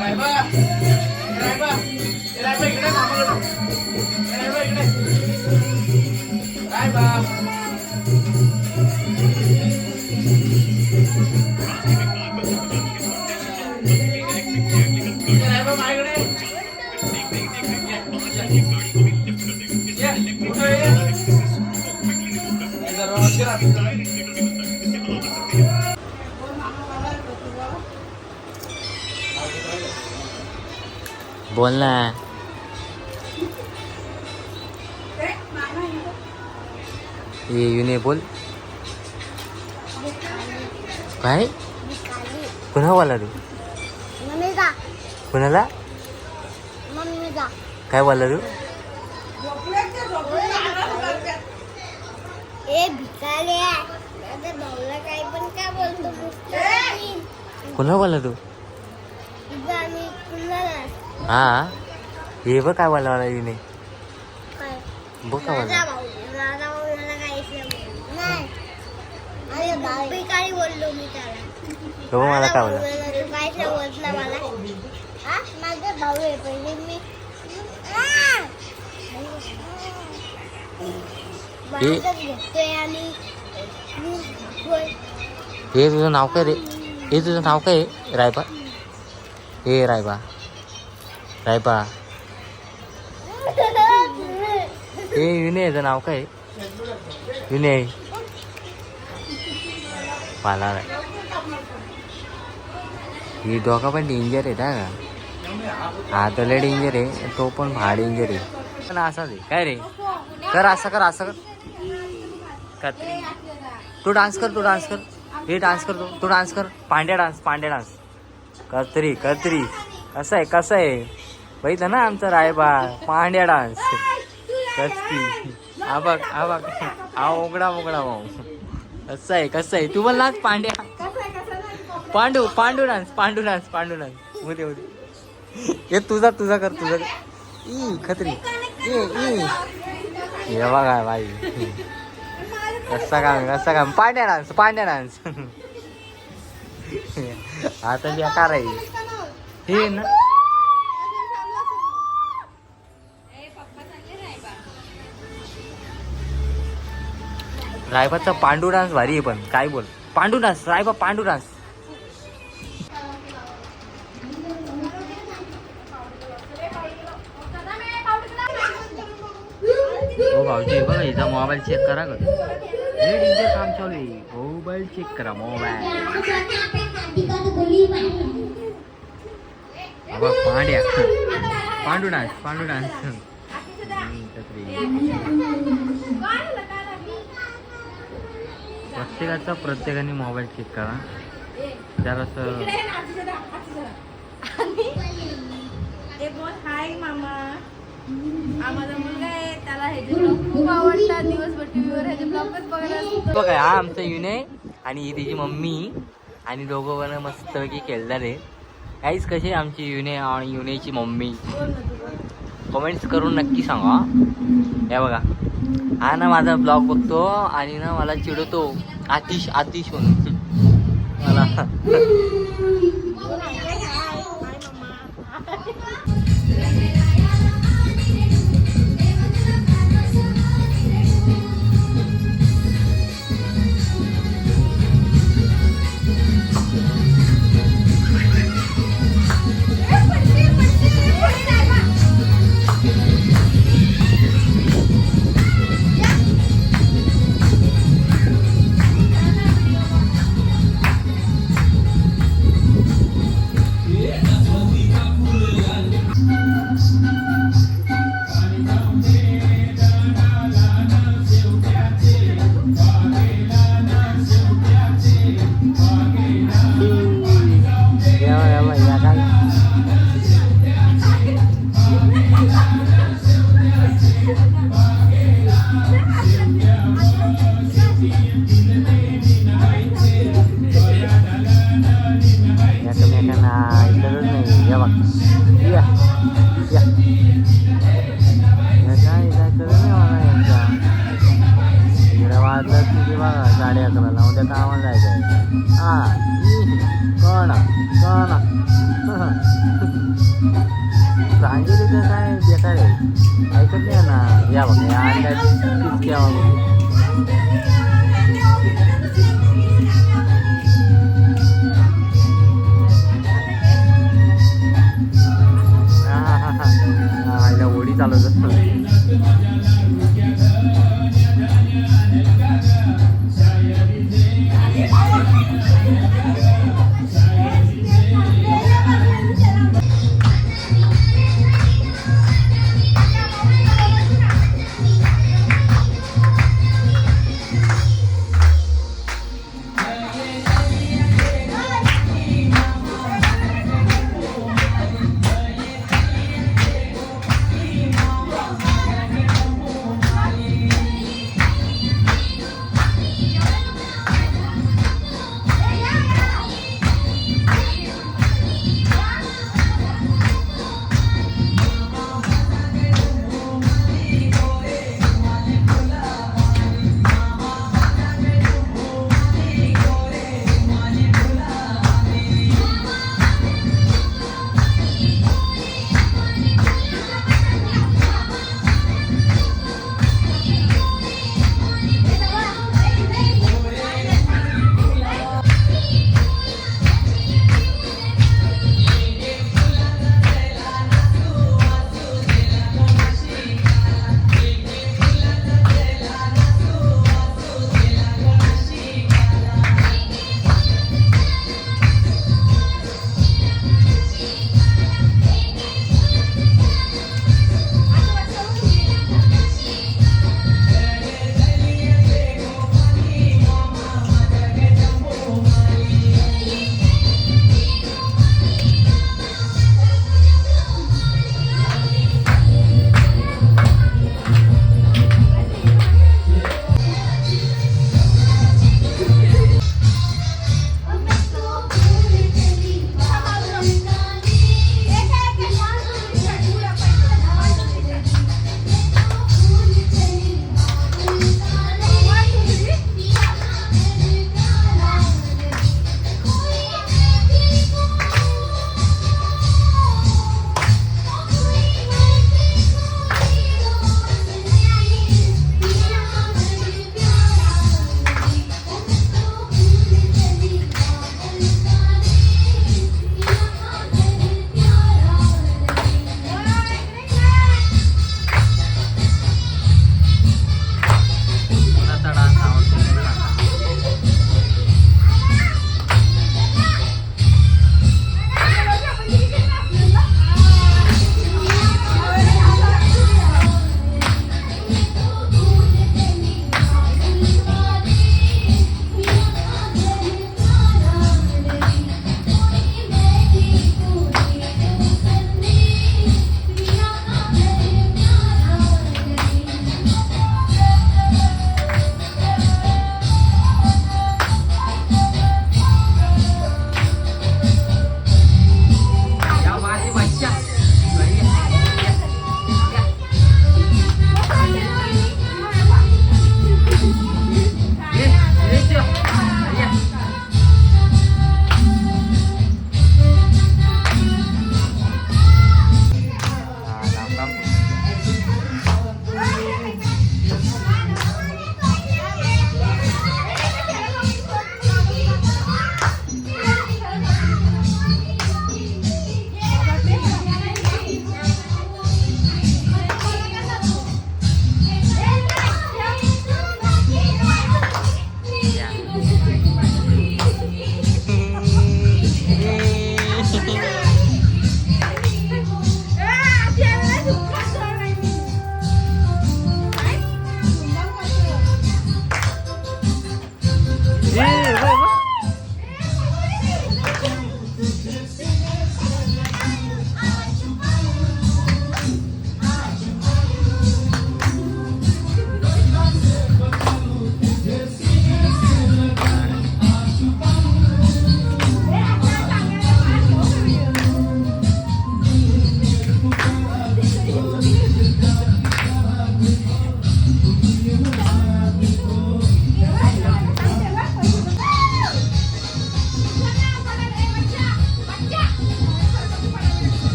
रायबा रायबा रायबा इकडे थांबा. बोल ना ये युने बोल काय पुन्हा बोला रू कुणाला काय बोलला तू कुणा भिकाले तू भाऊला काही पण काय बोलतो पुस्तकाने. पुन्हा बोलला तू तुझं आणि कुणाला हा? हे बघ काय बोलला मला काय? बघ काय माझा भाऊ मला काय हा? बोल हे तुझं नाव काय रे? हे तुझं नाव काय रायबा? हे रायबा. रायबा हे ए याचं नाव काय? विनय. पाला ही डोका पण डेंजर आहे का हा तर लय डेंजर आहे तो पण हा डेंजर आहे. पण असाच आहे काय रे? कर असं कर असं कर. तू डान्स कर तू डान्स कर. हे डान्स कर तू. डान्स कर. पांड्या डान्स पांड्या डान्स कत्री कत्री कसं आहे कसं आहे? बघितलं ना आमचा रायबा पांड्या डान्स कचकी हा बघ हा बघ. हा उघडा उघडा भाऊ. कसं आहे कसं आहे? तू बोल Pandya. Pandu Pandu dance Pandu dance Pandu dance उदे उदे हे तुझा तुझा कर तुझा कर. ई खत्री. हे बघा बाई कसा काम कसा काम. पांड्या डान्स पांड्या डान्स आता जे काय हे ना. रायबाचा पांडू डान्स भारी आहे पण. काय बोल? Pandu dance Raiba Pandu dance. हो भाऊजी बघा इथं मोबाईल चेक करा का? काम चालू आहे. मोबाईल चेक करा mobile Pandya Pandu dance Pandu dance. प्रत्येकाचा प्रत्येकाने मोबाईल चेक करा. जरासं हाय मामा. मुलगा आहे त्याला ह्याचे ब्लॉग खूप आवडतात दिवसभर टीव्हीवर ह्याचे ब्लॉगच बघायला असतो. बघा हा आमचा युने आणि ही तिची मम्मी आणि दोघं पण मस्तपैकी खेळणार आहे काहीच कसे आमची युने आणि युनेची मम्मी? कमेंट्स करून नक्की सांगा. हे बघा. हा ना माझा ब्लॉग बघतो आणि ना मला चिडवतो. आतिश आतिश म्हणून मला. कोण कळा ना काय बेकार आहे ऐकत नाही ना या बघ या आणि काय हा हा हा हा आईला होडी चालवत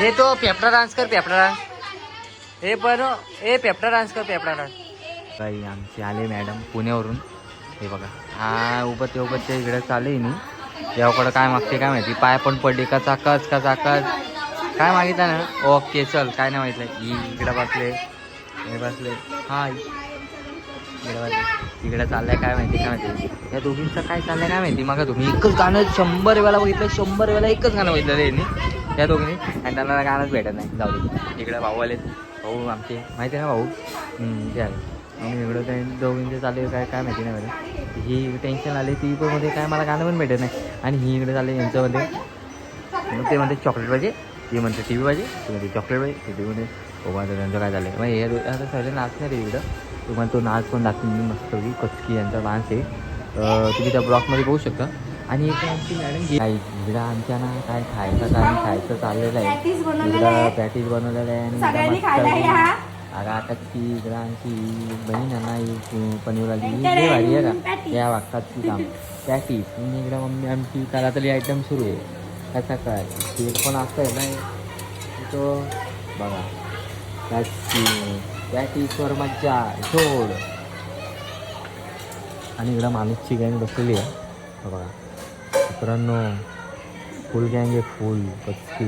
हे तो पेपरा डान्स कर पेपरा डान्स. हे पण ए पेपरा डान्स कर पेपरा डान्स. बाई आमची आले मॅडम पुण्यावरून. हे बघा. हा उभं ते उभं ते इकडे चालू मी. देवाकडं काय मागते काय माहिती? पाय पण पडले का चाकच का चाकच? काय मागितलं ना? ओके चल काय नाही माहितलं ही इकडे बसले. हे बसले. हा इकडे बसले. तिकडे चाललंय काय माहिती काय माहिती? या दोघींचं काय चाललंय काय माहिती? मग तुम्ही एकच गाणं शंभर वेळा बघितलं शंभर वेळा एकच गाणं बघितलं यांनी. त्या दोघींनी. आणि त्यांना गाणंच भेटत नाही. जाऊ दे. इकडे भाऊ आले भाऊ आमचे. माहिती आहे ना भाऊ? ते आहे मग इकडं ते दोघींचे चालू आहे काय काय माहिती नाही मला. ही टेन्शन आली ती पण मध्ये काय मला गाणं पण भेटत नाही. आणि ही इकडे चालली यांच्यामध्ये मग ते म्हणते चॉकलेट पाहिजे. ती म्हणते टी व्ही पाहिजे. ती म्हणते चॉकलेट पाहिजे. ती टी व्हीमध्ये हो माझं त्यांचं काय झालं मग हे आता सगळे नाचणार आहे इकडं. तुम्हाला तो नाच पण दाखवून मी मस्त कचकी यांचा डान्स आहे. तुम्ही त्या ब्लॉकमध्ये बघू शकता. आणि एक आमची मॅडम काय इकडं आमच्या ना काय खायचं काय खायचं चाललेलं आहे. Patties बनवलेलं इकडं आहे. पॅटीज बनवलेलं आहे आणि इकडं सगळ्यांनी खायला. अगं आता ती इकडं आमची बहीण आहे ना ही पनीरवाली. ही लई भारी आहे का? Patties. या वागतात ती काम पॅटीस. आणि इकडं मम्मी आमची तरी आयटम सुरू आहे. कसा काय? केक पण असतं ना तो बघा. त्याची पॅटीसवर मज्जा. झोड. आणि इकडं माणूसची गँग बसलेली आहे. हा बघा. मित्रांनो फुल गँग आहे फुल कच्ची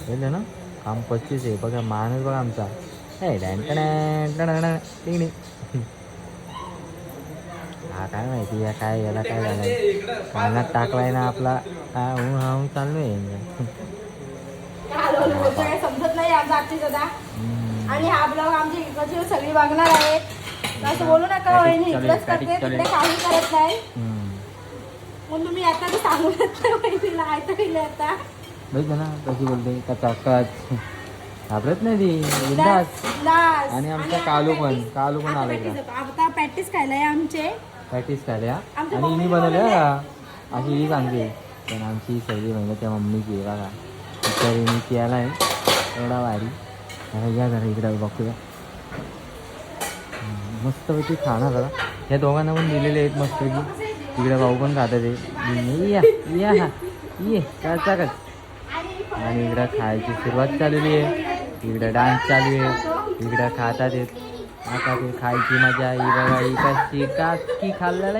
गेलं ना? काम पच्चीस आहे. बघा माणूस बघा आमचा. हे टिंग. हा काय माहिती या काय याला काय झालं कानात टाकलाय ना आपला. हा हूं हा हूं चालू आहे समजत नाही आमचा आजची दादा हम्म. आणि हा ब्लॉग आमची इकडची सगळी बघणार आहेत. असं बोलू नका इकडेच आहे, करते तिकडे आहे. काही करत नाही. तुम्ही आता तर सांगू नका वहिनीला ऐकले आता. ना कशी बोलते का चाकाच घाबरत नाही ती बिंदास. लास. आणि आमचा आणि कालू पण कालू पण आला इकडं. होतो. आता पॅटीस खायला आहे आमचे. प्रॅक्टिस झाल्या आमच्या आणि बनवल्या. का अशी ही सांगते. पण आमची सगळी महिला त्या मम्मीची बघा. तर हिने केला आहे एवढा भारी. या जरा इकडं बघूया. हम्म, मस्तपैकी खाणार जरा ह्या दोघांना पण दिलेले आहेत मस्तपैकी. तिकडे भाऊ पण खातात ते या या ये काय चाकच आणि इकडं खायची सुरुवात चाललेली आहे. इकडं डान्स चालू आहे. इकडं खातात येत आता ते खायची मजा ही बघा ही कशी काकी खाल्लेला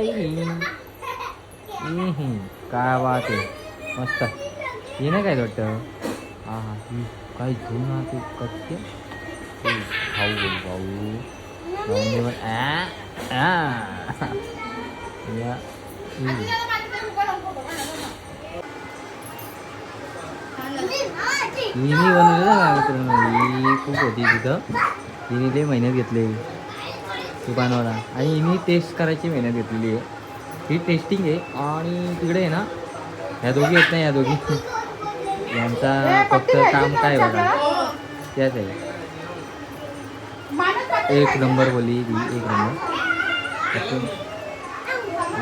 काय वाट आहे. मस्त. हे नाही काय वाटतं? हा हा ही काय घेऊन ते कच्चे? भाऊ बोल भाऊ या, हिने बनवलं ना मित्रांनो. ही खूप होती तिथं. हिने ते मेहनत घेतली. ती आणि हिनी टेस्ट करायची मेहनत घेतलेली आहे. ही टेस्टिंग आहे. आणि तिकडे आहे ना ह्या दोघी येत ना या दोघी. यांचा फक्त काम काय बघा. त्याच आहे. एक नंबर बोली ती एक नंबर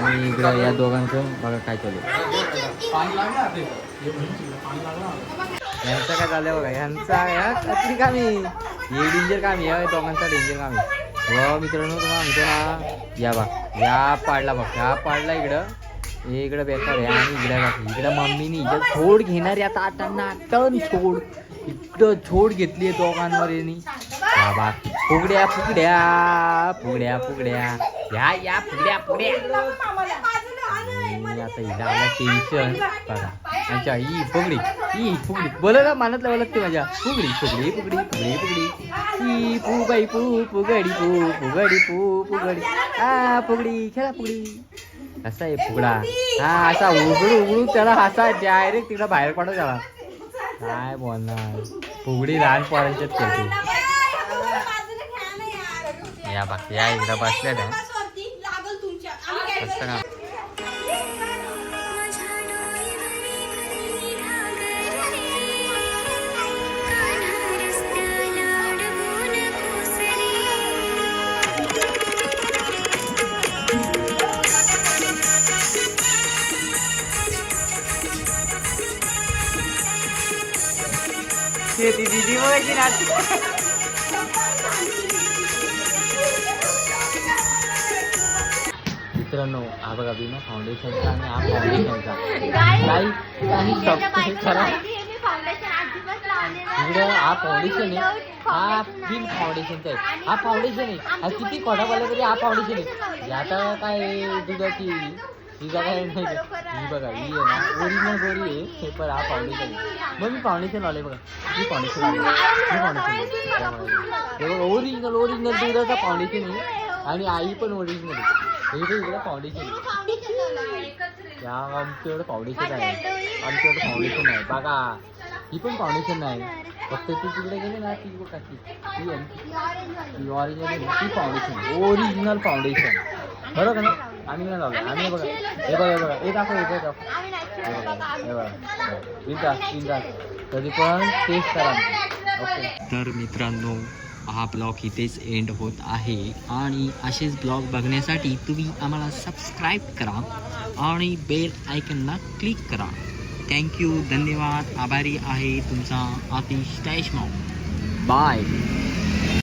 आणि इकडं या दोघांचं बघा काय चालू यांचं काय झालं बघा यांचा कामी. हे डेंजर कामी या दोघांचा डेंजर कामी. व मित्रांनो तुम्हाला म्हणतो ना या बा या पाडला बघ ह्या पाडला इकडं. हे इकडं बेकार आहे आणि इकडं इकडं मम्मीनी इकडं छोड घेणार आता आता टन छोड. इकडं छोड घेतली आहे दोघांवर यांनी. बाबा. बा फुगड्या फुगड्या फुगड्या फुगड्या. या या फुगड्या फुगड्या. आणि आता हिला आला टेन्शन बघा. अच्छा ही फुगडी. ही फुगडी. बोला ना मनातलं बोलत ते माझ्या. फुगडी फुगडी फुगडी फुगडी फुगडी. ही फुगाई बाई फू फुगडी फू फुगडी फू फुगडी. हा फुगडी. खेळा फुगडी. असा आहे फुगडा. हा असा उघडू उघडू त्याला असा डायरेक्ट तिकडं बाहेर पडत त्याला काय बोलणार? फुगडी लहान पोरांच्यात खेळते. या बाकी या इकडं बसल्या त्या मस्त काम कशी राहते मित्रांनो हा बघा बिना फाउंडेशनचा आणि हा फाउंडेशनचा काही काही शब्द खरा इकडे हा फाउंडेशन आहे. हा बिन फाउंडेशनचा आहे. हा फाउंडेशन आहे. हा किती बोलला तरी हा फाउंडेशन आहे. आता काय आहे, दुधाची तिचा काय नाही का? ही बघा ही आहे ना. ओरिजिनल गोरी आहे. हे पण हा फाउंडेशन आहे. मग मी फाउंडेशन लावले बघा. मी फाउंडेशन लावले मी फाउंडेशन हे बघा ओरिजिनल ओरिजिनल दुधाचा फाउंडेशन आहे. आणि आई पण ओरिजिनल आहे. हे इकडे फाउंडेशन आहे. या आमच्याकडे फाउंडेशन आहे. आमच्याकडे फाउंडेशन आहे. बघा ही पण फाउंडेशन नाही फक्त ती तिकडे गेली ना ती बघा ती आहे. ती ऑरिजिनल आहे. ती फाउंडेशन ओरिजिनल फाउंडेशन बरोबर ना? आम्ही नाही लावलं. आम्ही बघा. हे बघा हे बघा. हे दाखव हे दाखव हे बघा तीन तास कधी पण टेस्ट करा. ओके तर मित्रांनो हा ब्लॉग इथेच एंड होत आहे. आणि असेच ब्लॉग बघण्यासाठी तुम्ही आम्हाला सबस्क्राईब करा आणि बेल आयकनला क्लिक करा. थँक्यू धन्यवाद. आभारी आहे तुमचा आतिश देशमुख बाय